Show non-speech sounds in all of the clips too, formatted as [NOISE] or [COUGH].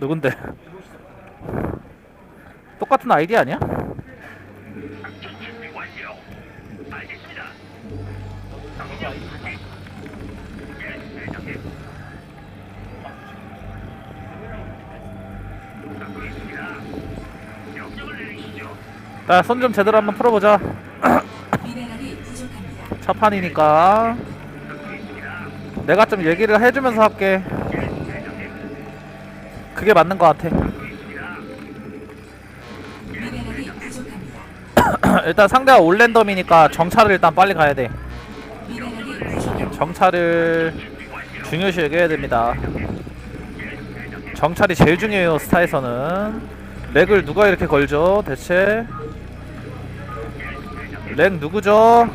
누군데? 똑같은 아이디 아니야? 준비 완료. 알겠습니다. 예, 대장님. 듣고 있습니다. 명령을 내리시죠. 자, 손좀 제대로 한번 풀어보자. 미네랄이 부족합니다. 첫 판이니까. 내가 좀 얘기를 해주면서 할게. 그게 맞는 것 같아. [CLEARS THROAT] 일단 상대가 올랜덤이니까 정찰을 일단 빨리 가야 돼. 정찰을 중요시 여겨야 됩니다. 정찰이 제일 중요해요, 스타에서는. 렉을 누가 이렇게 걸죠, 대체? 렉 누구죠?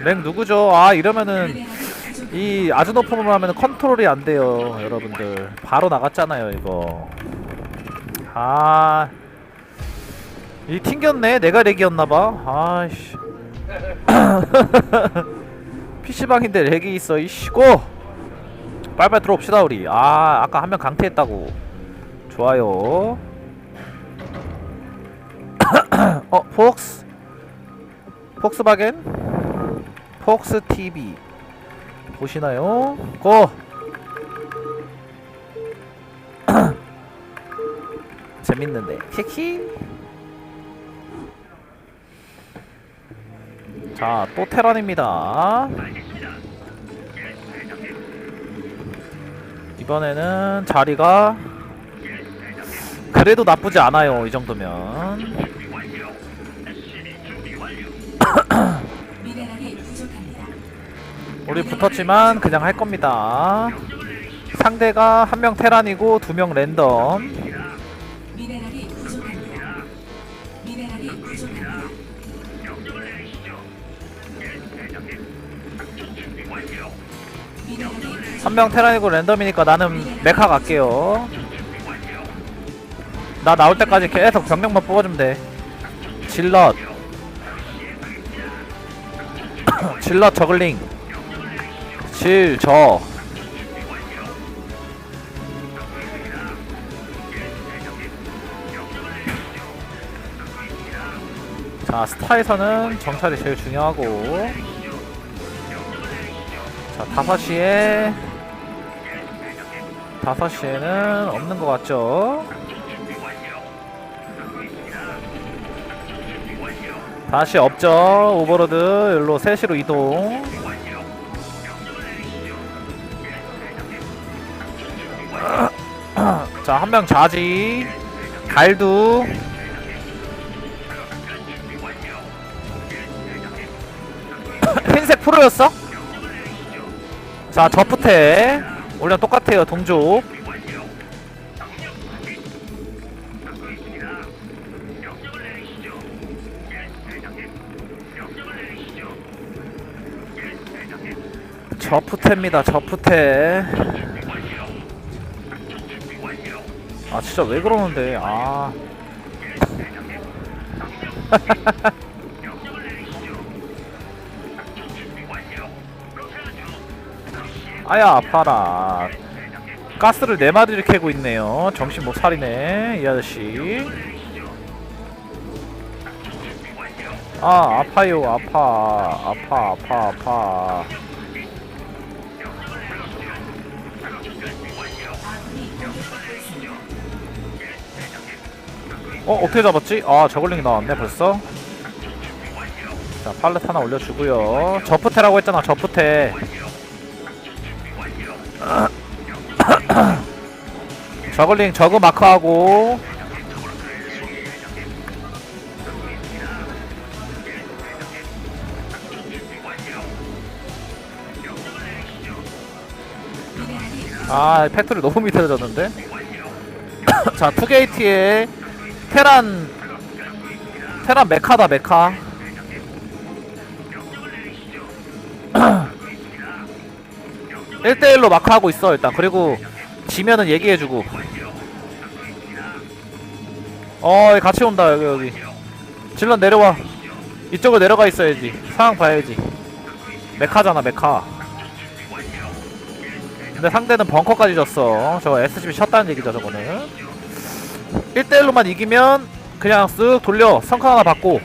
렉 누구죠? 아, 이러면은 이 아주 을 하면 컨트롤이 안 돼요, 여러분들. 바로 나갔잖아요, 이거. 아, 이 튕겼네. 내가 렉이었나봐. 아이씨. [LAUGHS] PC방인데 렉이 있어, 이씨고! 빨빨 들어옵시다, 우리. 아, 아까 한 명 강퇴했다고. 좋아요. [COUGHS] 어, 폭스? 폭스바겐? 폭스 TV. 보시나요? 고! [CLEARS THROAT] 재밌는데. 키키. 자, 또 테란입니다. 이번에는 자리가 그래도 나쁘지 않아요. 이 정도면. 우리 붙었지만 그냥 할 겁니다. 상대가 한 명 테란이고 두 명 랜덤. 미네랄이 부족합니다. 미네랄이 부족합니다. 미네랄이 부족- 한명 테란이고 랜덤이니까 나는 메카 갈게요. 나 나올 때까지 계속 병력만 뽑아주면 돼. 질럿. [COUGHS] 질럿 저글링. 질, 저. 자, 스타에서는 정찰이 제일 중요하고. 자, 5시에 5시에는 없는 것 같죠? 다시 없죠? 오버로드 일로 3시로 이동 자, 한명 자지 갈두 [LAUGHS] 흰색 프로였어? 자, 저프테 원래 똑같아요, 동족. 저프테입니다, 저프테. 아, 진짜 왜 그러는데? 아. [LAUGHS] 아야 아파라. 가스를 네 마디를 캐고 있네요. 정신 못 차리네 이 아저씨. 아 아파요 아파. 아파 아파 아파 어 어떻게 잡았지? 아 저글링이 나왔네 벌써. 자 팔렛 하나 올려주고요. 저프테라고 했잖아 저프테. [CLEARS THROAT] 저글링 저그 마크하고. 아 팩토리 너무 밑에 졌는데? [CLEARS THROAT] 자 투게이트에 테란 테란 메카다 메카. [CLEARS THROAT] 1대1로 마크하고 있어 일단. 그리고 지면은 얘기해주고. 어 같이 온다 여기 여기. 질러 내려와. 이쪽으로 내려가 있어야지. 상황 봐야지. 메카잖아 메카. 근데 상대는 벙커까지 졌어. 저거 SCB 쳤다는 얘기죠 저거는 1대1로만 이기면 그냥 쓱 돌려. 성카 하나 받고.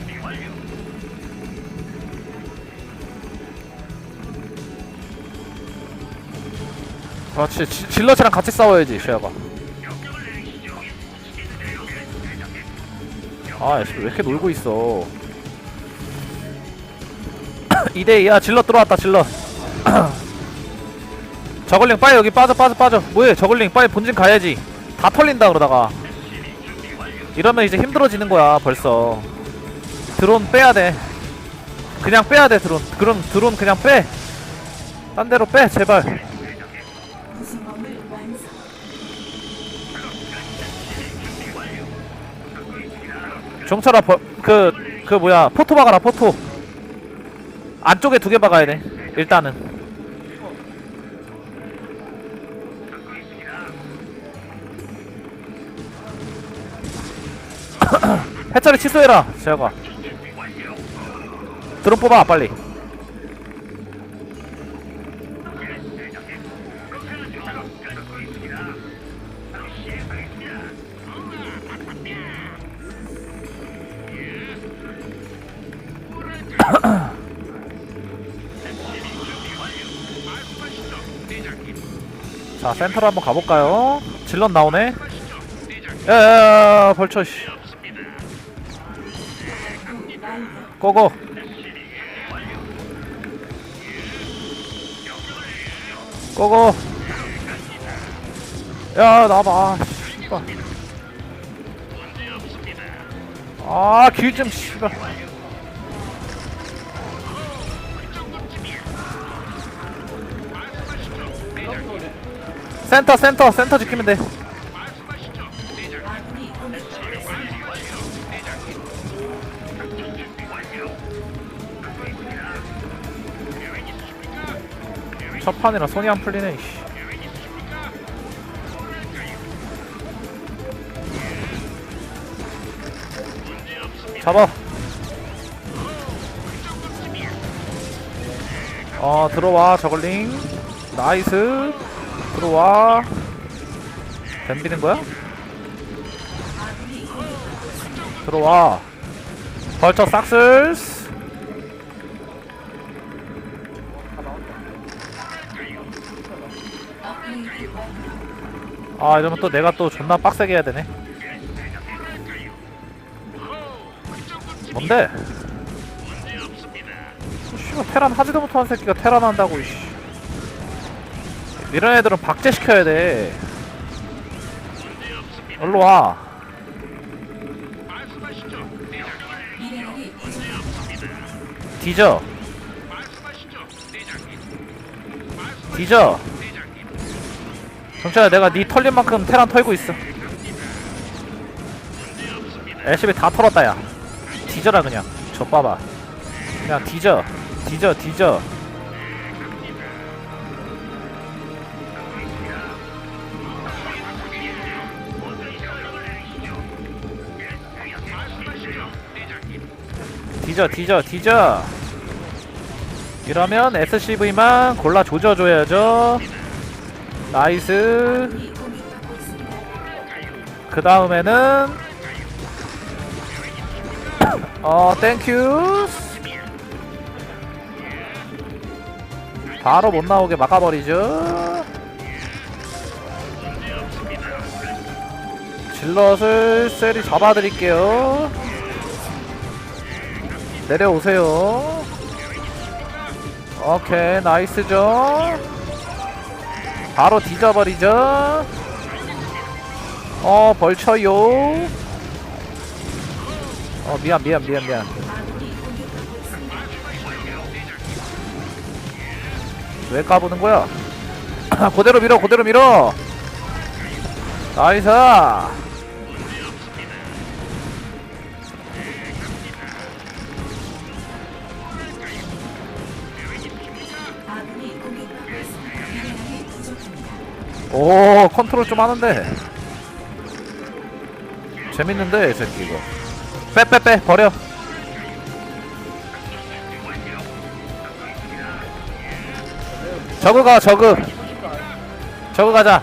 그렇지. 지- 질럿이랑 같이 싸워야지 쉐어가. 아 왜 이렇게 놀고 있어? [COUGHS] 2대2야 질럿 들어왔다 질럿. [COUGHS] 저글링 빨리 여기 빠져 빠져 빠져. 뭐해 저글링. 빨리 본진 가야지. 다 털린다 그러다가 이러면 이제 힘들어지는 거야 벌써. 드론 빼야 돼. 그냥 빼야 돼 드론. 그럼 드론 그냥 빼딴 데로 빼 제발. 종철아 그그 그 뭐야 포토 박아라 포토. 안쪽에 두 개 박아야 돼 일단은 해처리 취소해라. 제가. 드론 뽑아 빨리. [COUGHS] 자 센터로 한번 가볼까요? 질럿 나오네. 야야야 벌쳐 씨 고고. 고고. 야 나와봐. 씨발. 아길좀 씨발. 센터 센터 센터 지키면 돼 첫 판이라 손이 안 풀리네 이씨. 잡아. 어 들어와 저글링. 나이스. 들어와. 덤비는 거야? 들어와. 벌쳐 싹슬 아 이러면 또 내가 또 존나 빡세게 해야 되네. 뭔데? 어, 씨발 테란 하지도 못하는 새끼가 테란 한다고 이씨. 이런 애들은 박제시켜야 돼. 일로 와. 미네랄이 부족합니다. 뒤져. 뒤져 정철야 내가 네 털린 만큼 테란 털고 있어. LCB 다 털었다 야. 뒤져라 그냥. 저 봐봐. 그냥 뒤져. 뒤져 뒤져. 뒤져 뒤져 뒤져. 이러면 SCV만 골라 조져줘야죠 나이스. 그 다음에는 어 땡큐 바로 못 나오게 막아버리죠. 질럿을 셀이 잡아드릴게요. 내려오세요. 오케이 나이스죠 바로 뒤져버리죠. 어 벌쳐요. 어 미안 미안 미안 미안. 왜 까부는 거야? [CLEARS THROAT] 그대로 밀어 그대로 밀어. 나이스 오 컨트롤 좀 하는데. 재밌는데 이 새끼 이거. 빼빼빼 버려. 저그 가 저그 저거 가자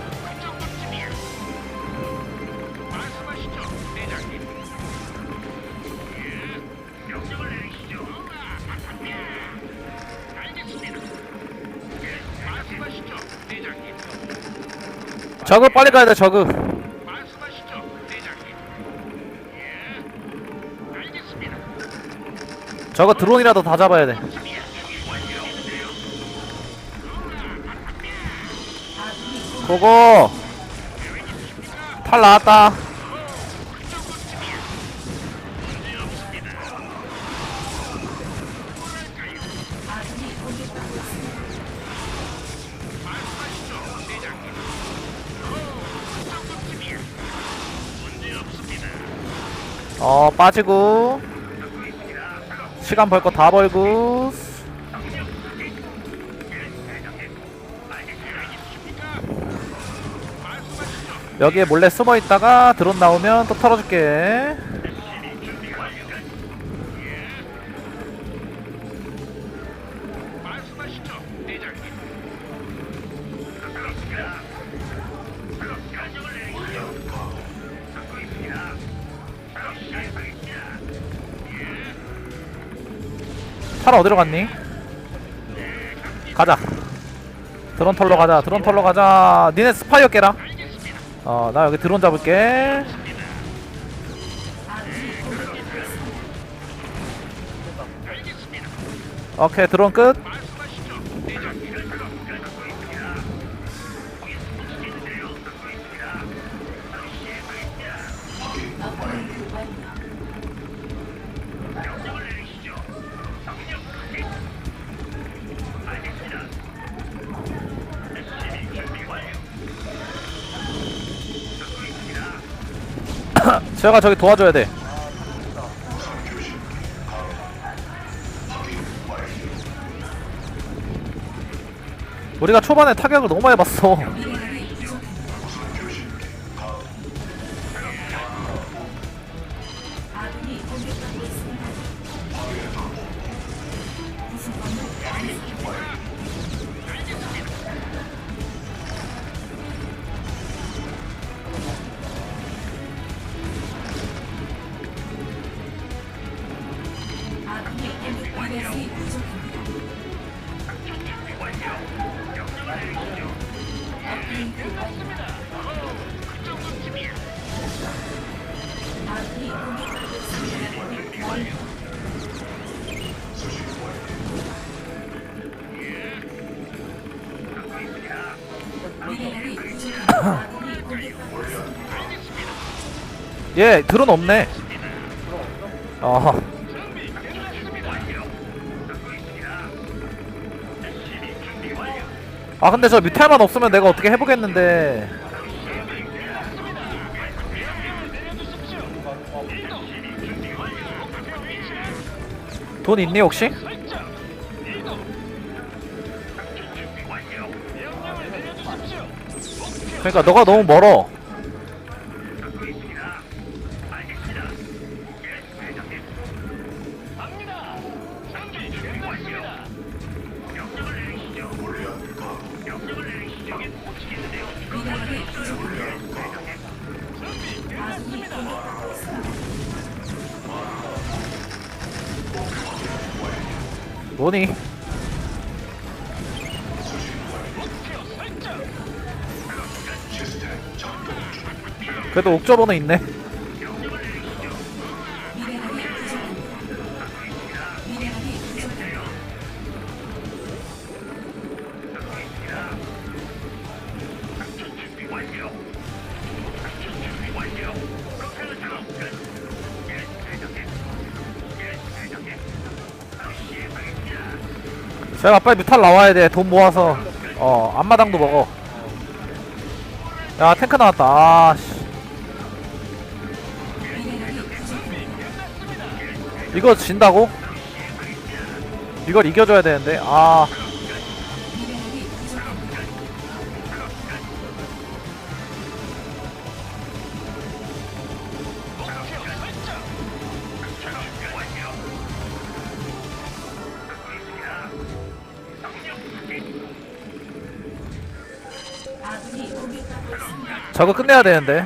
저거 빨리 가야 돼 저거 말씀하시죠, 대장님. 예, 알겠습니다. 저거 드론이라도 다 잡아야 돼. 고고 탈 나왔다 어 빠지고. 시간 벌 거 다 벌고. 여기에 몰래 숨어 있다가 드론 나오면 또 털어줄게 탈 어디로 갔니? 가자 드론 털러 가자 드론 털러 가자 니네 스파이어 깨라. 어 나 여기 드론 잡을게. 오케이 드론 끝 제가 저기 도와줘야 돼. 우리가 초반에 타격을 너무 많이 봤어 [LAUGHS] 얘 드론 없네. 어 아 근데 저 뮤탈만 없으면 내가 어떻게 해보겠는데 돈 있니 혹시? 그러니까 너가 너무 멀어 뭐니? 그래도 옥저버는 있네 제가 빨리 뮤탈 나와야 돼. 돈 모아서. 어 앞마당도 먹어. 야 탱크 나왔다. 아씨. 이거 진다고? 이걸 이겨줘야 되는데? 아 저거 끝내야 되는데.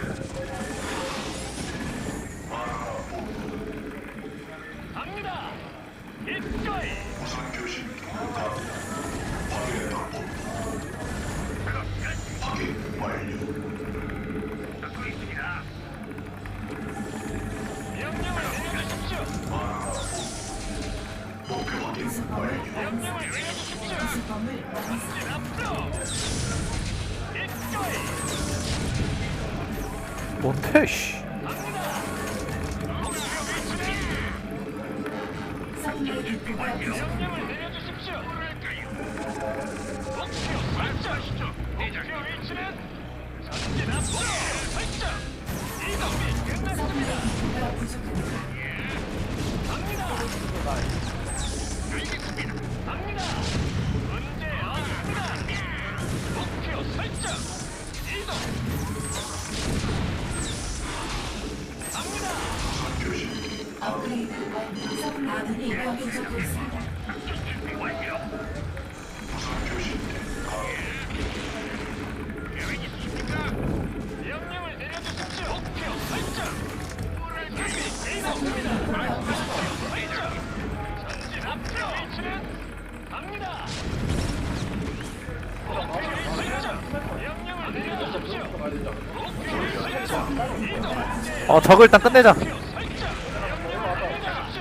어 적을 일단 끝내자.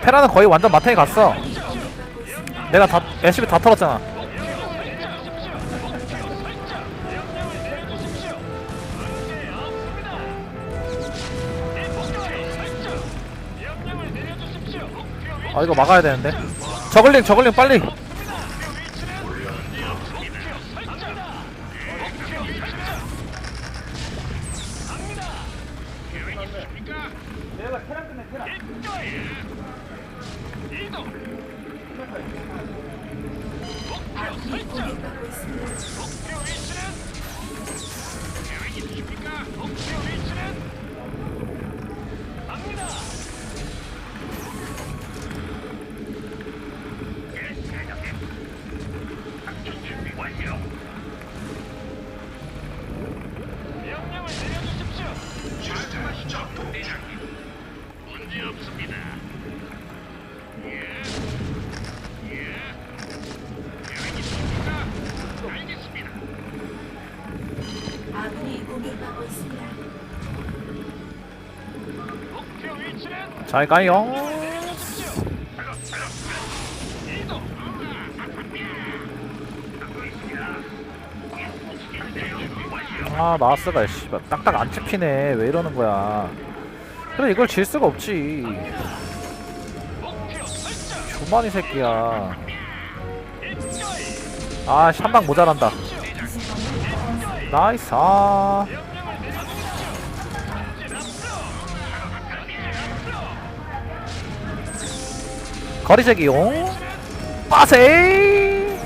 페라는 거의 완전 마탱이 갔어. 내가 다 애쉬비 다 털었잖아. 아 이거 막아야 되는데. 저글링 저글링 빨리. 入っちゃう 잘 가요. 아 마스가 씨발 딱딱 안 찍히네. 왜 이러는 거야. 그래 이걸 질 수가 없지. 조만이 새끼야. 아한방 모자란다. 나이스. 아. 거리제기용. 빠세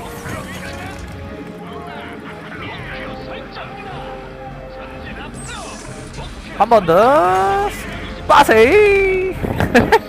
한 번 더. 빠세 [LAUGHS]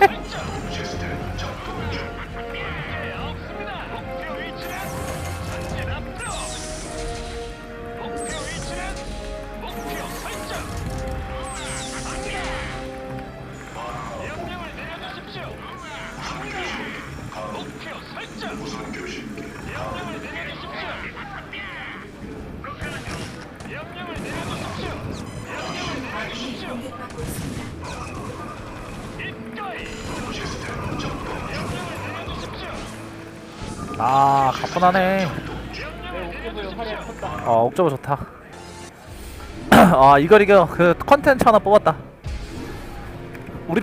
편하네. 어 옥저버 좋다. [CLEARS THROAT] 아 이걸 이겨 그 컨텐츠 하나 뽑았다.